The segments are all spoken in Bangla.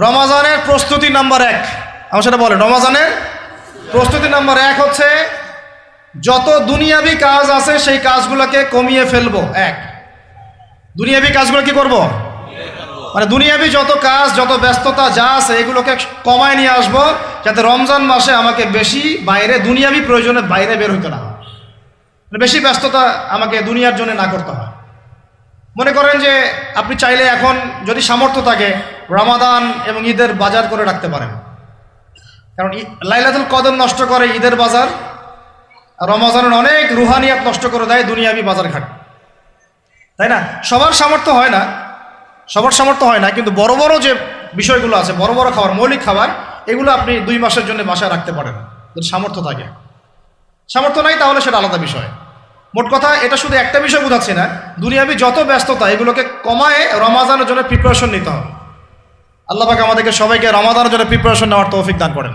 রমাজানের প্রস্তুতি নাম্বার এক। আমার সেটা বলে রমাজানের প্রস্তুতি নাম্বার এক হচ্ছে, যত দুনিয়াবি কাজ আছে সেই কাজগুলোকে কমিয়ে ফেলব। এক। দুনিয়াবি কাজগুলো কি করব? মানে দুনিয়াবি যত কাজ, যত ব্যস্ততা যা আছে এগুলোকে কমায় নিয়ে আসব, যাতে রমজান মাসে আমাকে বেশি বাইরে, দুনিয়াবি প্রয়োজনে বাইরে বের হইতে না মানে বেশি ব্যস্ততা আমাকে দুনিয়ার জন্য না করতে হয়। মনে করেন যে আপনি চাইলে এখন যদি সামর্থ্য থাকে রমাদান এবং ঈদের বাজার করে রাখতে পারেন। কারণ লাইলাতুল কদর নষ্ট করে ঈদের বাজার রমাজানের অনেক রুহানিয়াত নষ্ট করে দেয় দুনিয়াবি বাজার ঘাট। তাই না? সবার সামর্থ্য হয় না, সবার সামর্থ্য হয় না, কিন্তু বড় বড় যে বিষয়গুলো আছে, বড় বড় খাবার, মৌলিক খাবার, এগুলো আপনি দুই মাসের জন্য বাসায় রাখতে পারেন। যদি সামর্থ্য থাকে। সামর্থ্য নাই তাহলে সেটা আলাদা বিষয়। মোট কথা, এটা শুধু একটা বিষয় বোঝাচ্ছি না, দুনিয়াবি যত ব্যস্ততা, এগুলোকে কমায় রমাজানের জন্য প্রিপারেশন নিতে হবে। আল্লাহ পাক আমাদেরকে সবাইকে রমাদানের জন্য প্রিপারেশন নেওয়ার তৌফিক দান করেন।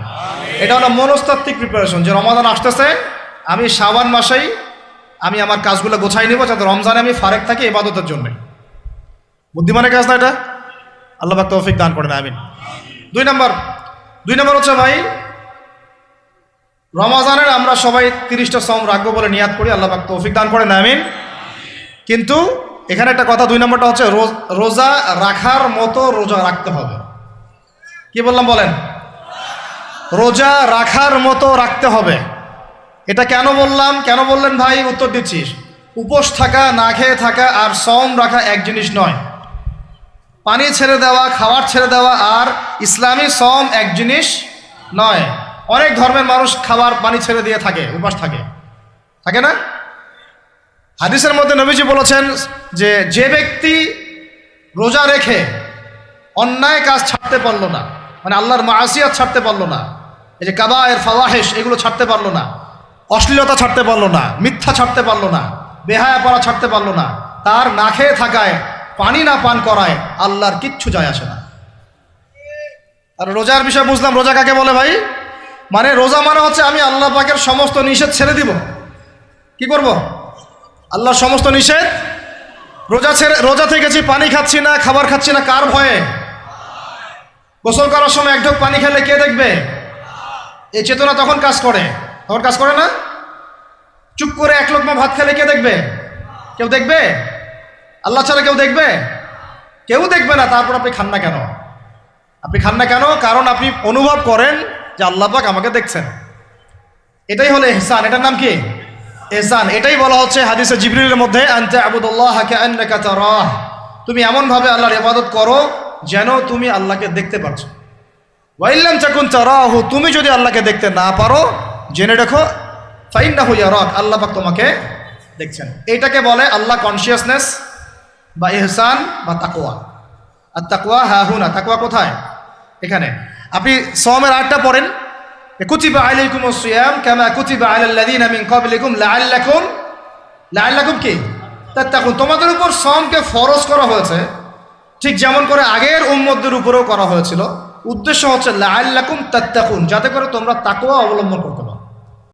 এটা হলো মনস্তাত্ত্বিক প্রিপারেশন যে রমাদান আসতেছে, আমি শাবান মাসেই আমি আমার কাজগুলো গোছাই নিব, যাতে রমজানে আমি ফারেক থাকি এবাদতের জন্য। বুদ্ধিমানের কাজ না এটা? আল্লাহ পাক তৌফিক দান করেন, আমিন। দুই নম্বর দুই নম্বর হচ্ছে ভাই রমাজানের আমরা সবাই তিরিশটা সম রাখব বলে নিয়াদ করি, আল্লাহ পাক তৌফিক দান করেন, আমিন। কিন্তু এখানে একটা কথা, দুই নম্বরটা হচ্ছে রোজ- রাখার মতো রোজা রাখতে হবে। কি বললাম বলেন? রোজা রাখার মতো রাখতে হবে। এটা কেন বললাম? কেন বললেন ভাই? উত্তর দিচ্ছিস উপোস থাকা, না খেয়ে থাকা আর সম রাখা এক জিনিস নয়। পানি ছেড়ে দেওয়া, খাবার ছেড়ে দেওয়া আর ইসলামী সম এক জিনিস নয়। অনেক ধর্মের মানুষ খাবার পানি ছেড়ে দিয়ে থাকে, উপাস থাকে। থাকে না? হাদিসের মধ্যে নবীজি বলেছেন যে যে ব্যক্তি রোজা রেখে অন্যায় কাজ ছাড়তে পারল না মানে আল্লাহর মাসিয়াত ছাড়তে পারল না, এই যে কাবা এর ফাওয়াহেশ, এগুলো ছাড়তে পারল না, অশ্লীলতা ছাড়তে পারল না, মিথ্যা ছাড়তে পারল না, বেহায়া পড়া ছাড়তে পারল না, তার না খেয়ে থাকায়, পানি না পান করায় আল্লাহর কিচ্ছু যায় আসে না। আর রোজার বিষয় বুঝলাম, রোজা কাকে বলে ভাই? মানে রোজা মানে হচ্ছে আমি আল্লাহ পাকের সমস্ত নিষেধ ছেড়ে দিব। কি করব? আল্লাহর সমস্ত নিষেধ? রোজা ছেড়ে, রোজা থেকেছি, পানি খাচ্ছি না, খাবার খাচ্ছি না, কার ভয়ে? গোসল করার সময় এক ঢোক পানি খেলে কে দেখবে? এই চেতনা তখন কাজ করে। তখন কাজ করে না? চুপ করে এক লোকমা ভাত খেলে কে দেখবে? কেউ দেখবে? আল্লাহ ছাড়া কেউ দেখবে? কেউ দেখবে না, তারপর আপনি খান না কেন? আপনি খান না কেন? কারণ আপনি অনুভব করেন যে আল্লাহ পাক আমাকে দেখছেন। এটাই হলো এহসান। এটার নাম কি? এহসান। এটাই বলা হচ্ছে হাদিসে জিবরিলের মধ্যে, আনতে আবুদুল্লাহ তুমি এমনভাবে আল্লাহর ইবাদত করো যেন তুমি আল্লাহকে দেখতে পাচ্ছ ওয়াইল্লাম চাকুন তারাহু, তুমি যদি আল্লাহকে দেখতে না পারো, জেনে রেখো ফাইন্না হইয়া রক আল্লাহ পাক তোমাকে দেখছেন। এইটাকে বলে আল্লাহ কনসিয়াসনেস বা এহসান বা তাকোয়া আর তাকওয়া হা হুনা, তাকওয়া কোথায়? এখানে। আপনি সমের আটটা পড়েন। কুচিবা আলাইকুম সিয়াম কেমা কুচিবা আলাল লাযিনা কবলিকুম লাল্লাকুম লাল্লাকুম কি? দেখুন তোমাদের উপর সমকে ফরজ করা হয়েছে, ঠিক যেমন করে আগের উম্মদের উপরেও করা হয়েছিল। উদ্দেশ্য হচ্ছে লাল্লাকুম তাত্তাকুন, যাতে করে তোমরা তাকুয়া অবলম্বন করতে